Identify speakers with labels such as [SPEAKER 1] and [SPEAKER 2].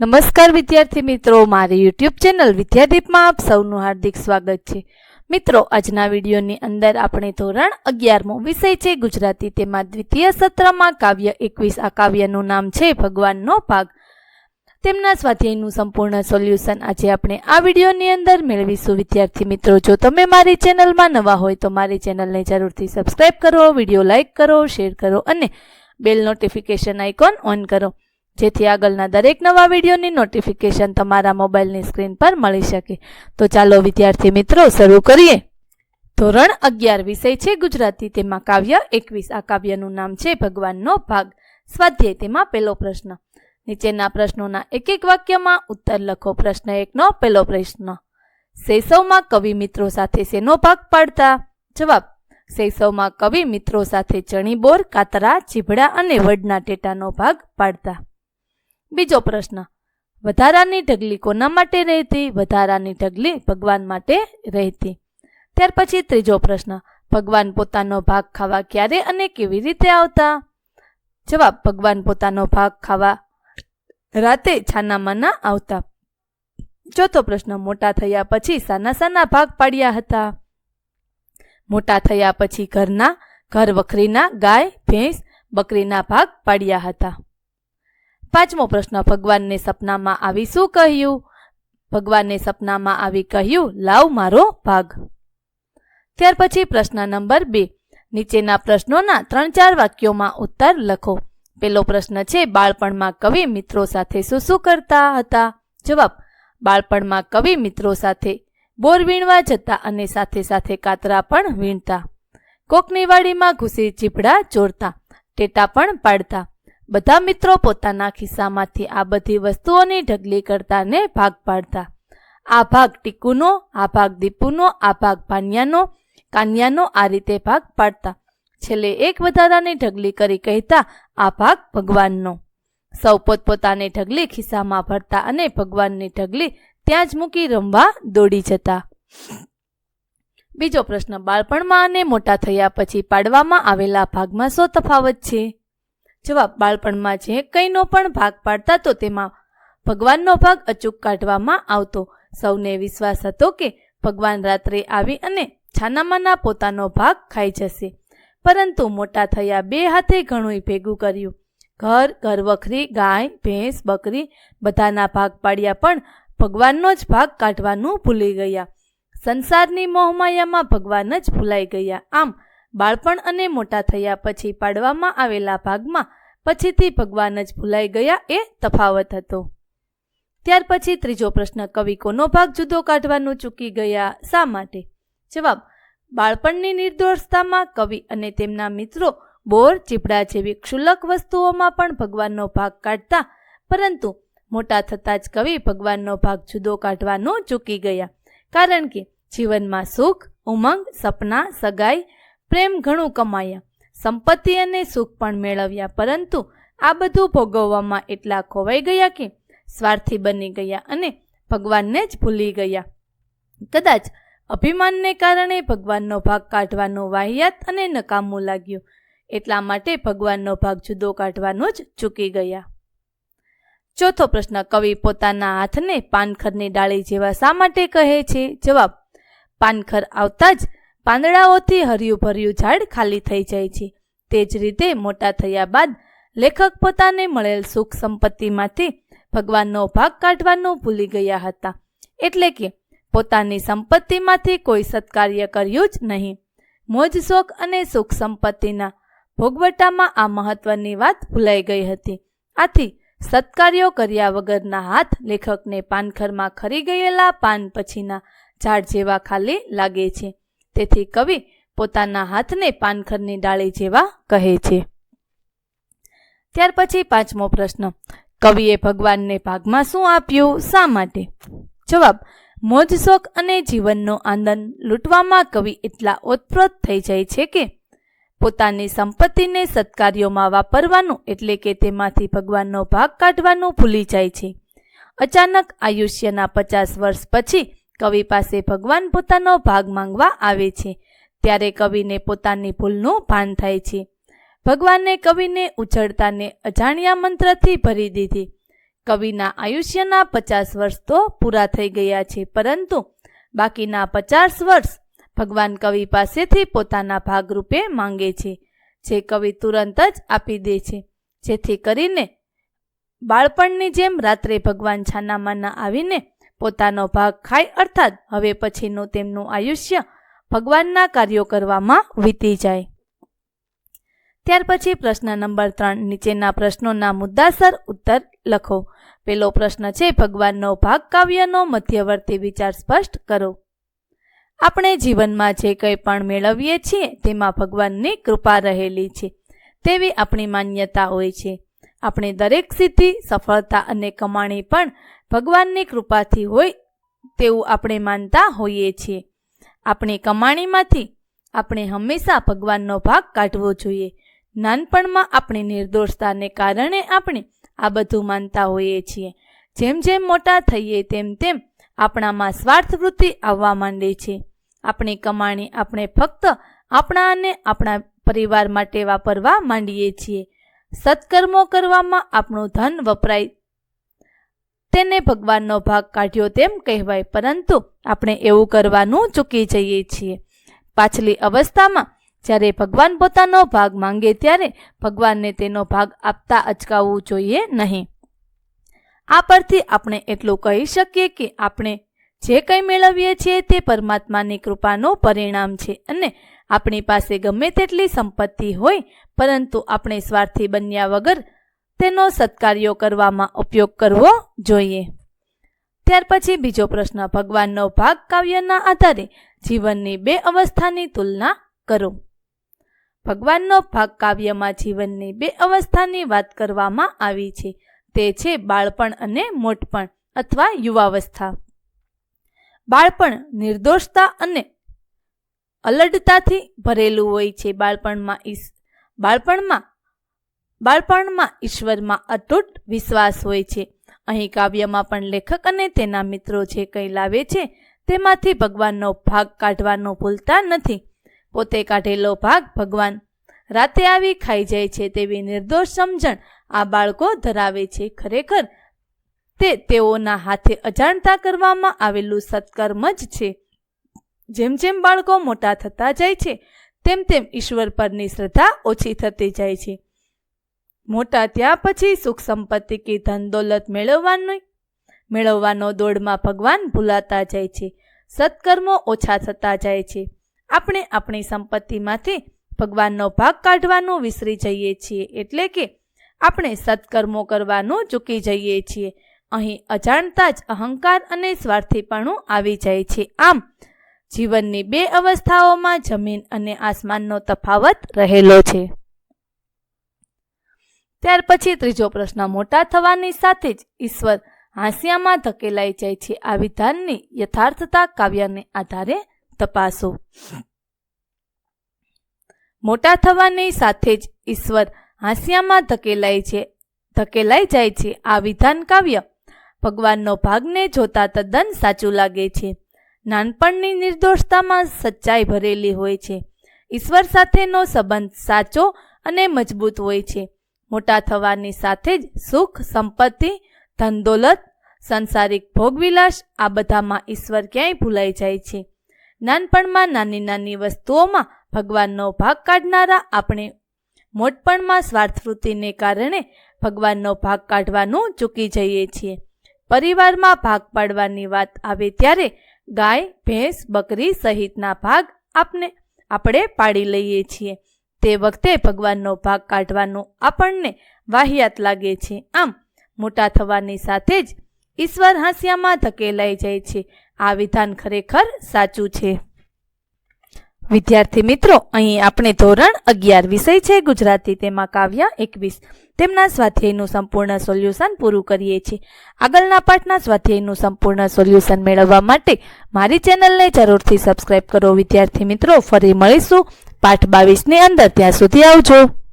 [SPEAKER 1] નમસ્કાર વિદ્યાર્થી મિત્રો, મારી યુટ્યુબ ચેનલ વિદ્યાદીપમાં આપ સૌનું હાર્દિક સ્વાગત છે. મિત્રો, આજના વિડીયોની અંદર આપણે ધોરણ અગિયારમો વિષય છે, ગુજરાતી તેમાં દ્વિતીય સત્રમાં કાવ્ય એકવીસ. આ કાવ્યનું નામ છે, ભગવાનનો ભાગ તેમના સ્વાધ્યાયનું સંપૂર્ણ સોલ્યુશન આજે આપણે આ વિડીયોની અંદર મેળવીશું. વિદ્યાર્થી મિત્રો, જો તમે મારી ચેનલમાં નવા હોય તો મારી ચેનલને જરૂરથી સબસ્ક્રાઈબ કરો, વીડિયો લાઇક કરો, શેર કરો અને બેલ નોટિફિકેશન આઇકોન ઓન કરો. જેથી આગળના દરેક નવા વિડીયોની નોટિફિકેશન તમારા મોબાઈલની સ્ક્રીન પર મળી શકે. તો ચાલો, વિદ્યાર્થી મિત્રો, શરૂ કરીએ. ધોરણ અગિયાર વિષય છે ગુજરાતી. તેમાં કાવ્ય એકવીસ. આ કાવ્યનું નામ છે ભગવાનનો ભાગ. સ્વાધ્યાય તેમાં પહેલો પ્રશ્ન. નીચેના પ્રશ્નોના એક એક વાક્યમાં ઉત્તર લખો. પ્રશ્ન એકનો, પહેલો પ્રશ્ન. શૈશવમાં કવિ મિત્રો સાથે શેનો ભાગ પાડતા? જવાબ. શૈશવમાં કવિ મિત્રો સાથે ચણીબોર, કાતરા, ચીભડા અને વડના ટેટાનો ભાગ પાડતા. બીજો પ્રશ્ન. વધારાની ઢગલી કોના માટે રહેતી? વધારાની ઢગલી ભગવાન માટે રહેતી. ત્યાર પછી ત્રીજો પ્રશ્ન. ભગવાન પોતાનો ભાગ ખાવા ક્યારે અને કેવી રીતે આવતા? જવાબ, ભગવાન પોતાનો ભાગ ખાવા રાતે છાનામાના આવતા. ચોથો પ્રશ્ન. મોટા થયા પછી સાના સાના ભાગ પાડ્યા હતા. મોટા થયા પછી ઘરના ઘર વખરીના ગાય, ભેંસ, બકરીના ભાગ પાડ્યા હતા. પાંચમો પ્રશ્ન, ભગવાનને સપનામાં આવી શું કહ્યું? ભગવાનને સપનામાં આવી કહ્યું, લાવ મારો ભાગ. ત્યાર પછી પ્રશ્ન નંબર બે, નીચેના પ્રશ્નોના ત્રણ ચાર વાક્યોમાં ઉત્તર લખો. પેલો પ્રશ્ન છે, બાળપણમાં કવિ મિત્રો સાથે શું શું કરતા હતા? જવાબ, બાળપણમાં કવિ મિત્રો સાથે બોર વીણવા જતા અને સાથે સાથે કાતરા પણ વીણતા. કોકની વાડીમાં ઘૂસી ચીપડા ચોરતા, ટેટા પણ પાડતા. બધા મિત્રો પોતાના ખિસ્સામાંથી આ બધી વસ્તુઓની ઢગલી કરતા ને ભાગ પાડતા. આ ભાગ ટીકુનો, આ ભાગ દીપુનો, આ ભાગ ભાનિયાનો કાન્યાનો આ રીતે ભાગ પાડતા. છેલ્લે એક વધારાની ઢગલી કરી કહેતા, આ ભાગ ભગવાનનો. સૌ પોતપોતાની ઢગલી ખિસ્સામાં ભરતા અને ભગવાનની ઢગલી ત્યાં જ મૂકી રમવા દોડી જતા. બીજો પ્રશ્ન, બાળપણમાં અને મોટા થયા પછી પાડવામાં આવેલા ભાગમાં શું તફાવત છે? જવાબ બાળપણમાં જે કંઈનો પણ ભાગ પાડતા તો તેમાં ભગવાનનો ભાગ અચૂક કાઢવામાં આવતો. સૌને વિશ્વાસ હતો કે ભગવાન રાત્રે આવી અને છાનામાના પોતાનો ભાગ ખાઈ જશે. પરંતુ મોટા થયા બે હાથે ઘણું ભેગું કર્યું. ઘર ઘર વખરી, ગાય, ભેંસ, બકરી બધાના ભાગ પાડ્યા પણ ભગવાનનો જ ભાગ કાઢવાનું ભૂલી ગયા. સંસારની મોહમાયામાં ભગવાન જ ભૂલાઈ ગયા. આમ બાળપણ અને મોટા થયા પછી પાડવામાં આવેલા ભાગમાં પછીથી ભગવાન જ ભૂલાઈ ગયા એ તફાવત હતો. ત્યાર પછી ત્રીજો પ્રશ્ન, કવિ કોનો ભાગ જુદો કાઢવાનું ચૂકી ગયા? શા માટે? જવાબ, બાળપણની નિર્દોષતામાં કવિ અને તેમના મિત્રો બોર, ચીપડા જેવી ક્ષુલ્લક વસ્તુઓમાં પણ ભગવાનનો ભાગ કાઢતા, પરંતુ મોટા થતાં જ કવિ ભગવાનનો ભાગ જુદો કાઢવાનું ચૂકી ગયા. કારણ કે જીવનમાં સુખ, ઉમંગ, સપના, સગાઈ પ્રેમ ઘણું કમાયા. સંપત્તિ અને સુખ પણ મેળવ્યા, પરંતુ આ બધું ભોગવવામાં એટલા ખોવાઈ ગયા કે સ્વાર્થી બની ગયા અને ભગવાનને જ ભૂલી ગયા. કદાચ અભિમાનને કારણે ભગવાનનો ભાગ કાઢવાનો વાહિયાત અને નકામું લાગ્યું. એટલા માટે ભગવાનનો ભાગ જુદો કાઢવાનો જ ચૂકી ગયા. ચોથો પ્રશ્ન, કવિ પોતાના હાથને પાનખરની ડાળી જેવા શા માટે કહે છે? જવાબ, પાનખર આવતા જ પાંદડાઓથી હર્યું ભર્યું ઝાડ ખાલી થઈ જાય છે. તે જ રીતે મોટા થયા બાદ લેખક પોતાને મળેલ સુખ સંપત્તિમાંથી ભગવાનનો ભાગ કાઢવાનું ભૂલી ગયા હતા. એટલે કે પોતાની સંપત્તિમાંથી કોઈ સત્કાર્ય કર્યું જ નહીં. મોજ શોખ અને સુખ સંપત્તિના ભોગવટામાં આ મહત્વની વાત ભૂલાઈ ગઈ હતી. આથી સત્કાર્યો કર્યા વગરના હાથ લેખકને પાનખરમાં ખરી ગયેલા પાન પછીના ઝાડ જેવા ખાલી લાગે છે. તેથી કવિ પોતાના હાથને પાનખરની ડાળી જેવા કહે છે. ત્યાર પછી પાંચમો પ્રશ્ન. કવિએ ભગવાનને ભાગમાં શું આપ્યું? શા માટે? જવાબ. મોજ શોખ અને જીવનનો આનંદ લૂંટવામાં કવિ એટલા ઓતપ્રોત થઈ જાય છે કે પોતાની સંપત્તિને સત્કાર્યોમાં વાપરવાનું એટલે કે તેમાંથી ભગવાનનો ભાગ કાઢવાનું ભૂલી જાય છે. અચાનક આયુષ્યના પચાસ વર્ષ પછી કવિ પાસે ભગવાન પોતાનો ભાગ માંગવા આવે છે. ત્યારે કવિને પોતાની ભૂલનું ભાન થાય છે. ભગવાને કવિને ઉછળતાને અજાણ્યા મંત્રથી ભરી દીધી. કવિના આયુષ્યના પચાસ વર્ષ તો પૂરા થઈ ગયા છે, પરંતુ બાકીના પચાસ વર્ષ ભગવાન કવિ પાસેથી પોતાના ભાગરૂપે માંગે છે, જે કવિ તુરંત જ આપી દે છે. જેથી કરીને બાળપણની જેમ રાત્રે ભગવાન છાનામાના આવીને પોતાનો ભાગ ખાય અર્થાત હવે પછીનું તેમનું આયુષ્ય ભગવાનના કાર્યો કરવામાં વીતી જાય. ત્યાર પછી પ્રશ્ન નંબર ત્રણ, નીચેના પ્રશ્નોના મુદ્દાસર ઉત્તર લખો. પેલો પ્રશ્ન છે, ભગવાનનો ભાગ કાવ્યનો મધ્યવર્તી વિચાર સ્પષ્ટ કરો. આપણે જીવનમાં જે કંઈ પણ મેળવીએ છીએ, તેમાં ભગવાનની કૃપા રહેલી છે. તેવી આપણી માન્યતા હોય છે. આપણે દરેક સિદ્ધિ, સફળતા અને કમાણી પણ ભગવાનની કૃપાથી હોય તેવું આપણે માનતા હોઈએ છીએ. આપણી કમાણીમાંથી આપણે હંમેશા ભગવાનનો ભાગ કાઢવો જોઈએ. નાનપણમાં આપણી નિર્દોષતાને કારણે આપણે આ બધું માનતા હોઈએ છીએ. જેમ જેમ મોટા થઈએ તેમ તેમ આપણામાં સ્વાર્થ વૃત્તિ આવવા માંડે છે. આપણી કમાણી આપણે ફક્ત આપણા અને આપણા પરિવાર માટે વાપરવા માંડીએ છીએ. સત્કર્મો કરવામાં આપણું ધન વપરાય. તેને ભગવાનનો ભાગ કાઢ્યો તેમ કહેવાય, પરંતુ આપણે એવું કરવાનું ચૂકી જઈએ છીએ. પાછલી અવસ્થામાં જ્યારે ભગવાન પોતાનો ભાગ માંગે ત્યારે ભગવાનને તેનો ભાગ આપતા અચકાવવું જોઈએ નહીં. આ પરથી આપણે એટલું કહી શકીએ કે આપણે જે કંઈ મેળવીએ છીએ તે પરમાત્માની કૃપાનું પરિણામ છે અને આપણી પાસે ગમે તેટલી સંપત્તિ હોય, પરંતુ આપણે સ્વાર્થી બન્યા વગર તેનો સત્કાર્યો કરવામાં ઉપયોગ કરવો જોઈએ. ત્યાર પછી બીજો પ્રશ્ન, ભગવાનનો ભાગ કાવ્યના આધારે જીવનની બે અવસ્થાની તુલના કરો. ભગવાનનો ભાગ કાવ્યમાં જીવનની બે અવસ્થાની વાત કરવામાં આવી છે. તે છે બાળપણ અને મોટપણ, અથવા યુવાવસ્થા. બાળપણ નિર્દોષતા અને અલડતાથી ભરેલું હોય છે બાળપણમાં ઈશ, બાળપણમાં બાળપણમાં ઈશ્વરમાં અતૂટ વિશ્વાસ હોય છે. અહીં કાવ્યમાં પણ લેખક અને તેના મિત્રો જે કંઈ લાવે છે તેમાંથી ભગવાનનો ભાગ કાઢવાનો ભૂલતા નથી. પોતે કાઢેલો ભાગ ભગવાન રાતે આવી ખાઈ જાય છે તેવી નિર્દોષ સમજણ આ બાળકો ધરાવે છે. ખરેખર તે તેઓના હાથે અજાણતા કરવામાં આવેલું સત્કર્મ જ છે. જેમ જેમ બાળકો મોટા થતા જાય છે, તેમ તેમ ઈશ્વર પરની શ્રદ્ધા ઓછી થતી જાય છે. મોટા ત્યાં પછી સુખ સંપત્તિ કે ધન દોલત મેળવવાની, મેળવવાનો દોડમાં ભગવાન ભૂલાતા જાય છે. સત્કર્મો ઓછા થતા જાય છે. આપણે આપણી સંપત્તિમાંથી ભગવાનનો ભાગ કાઢવાનું વિસરી જઈએ છીએ એટલે કે આપણે સત્કર્મો કરવાનું ચૂકી જઈએ છીએ. અહીં અજાણતા જ અહંકાર અને સ્વાર્થીપણું આવી જાય છે. આમ જીવનની બે અવસ્થાઓમાં જમીન અને આસમાનનો તફાવત રહેલો છે. ત્યાર પછી ત્રીજો પ્રશ્ન મોટા થવાની સાથે જ ઈશ્વર હાંસિયામાં ધકેલાઈ જાય છે. આ વિધાનની યથાર્થતા કાવ્યને આધારે તપાસો. મોટા થવાની સાથે જ ઈશ્વર હાંસિયામાં ધકેલાય છે, ધકેલાઈ જાય છે. આ વિધાન કાવ્ય ભગવાનનો ભાગને જોતા તદ્દન સાચું લાગે છે. નાનપણની નિર્દોષતામાં સચ્ચાઈ ભરેલી હોય છે. ઈશ્વર સાથેનો સંબંધ સાચો અને મજબૂત હોય છે. મોટા થવાની સાથે જ સુખ, સંપત્તિ, ધનદોલત, સંસારિક ભોગવિલાસ આ બધામાં ઈશ્વર ક્યાંય ભૂલાઈ જાય છે. નાનપણમાં નાની નાની વસ્તુઓમાં ભગવાનનો ભાગ કાઢનારા આપણે મોટપણમાં સ્વાર્થવૃત્તિને કારણે ભગવાનનો ભાગ કાઢવાનું ચૂકી જઈએ છીએ. પરિવારમાં ભાગ પાડવાની વાત આવે ત્યારે ગાય, ભેંસ, બકરી સહિતના ભાગ આપને આપણે પાડી લઈએ છીએ. તે વખતે ભગવાનનો ભાગ કાઢવાનું આપણને વાહિયાત લાગે છે. આમ, મોટા થવાની સાથે જ ઈશ્વર હાંસિયામાં ધકેલાઈ જાય છે. આ વિધાન ખરેખર સાચું છે. વિદ્યાર્થી મિત્રો, અહીં આપણે ધોરણ અગિયાર વિષય છે, ગુજરાતી તેમાં કાવ્ય એકવીસ. તેમના સ્વાધ્યાયનું સંપૂર્ણ સોલ્યુશન પૂરું કરીએ છીએ. આગળના પાઠના સ્વાધ્યાયનું સંપૂર્ણ સોલ્યુશન મેળવવા માટે મારી ચેનલને જરૂરથી સબસ્ક્રાઇબ કરો. વિદ્યાર્થી મિત્રો, ફરી મળીશું. પાઠ બાવીસની અંદર, ત્યાં સુધી આવજો.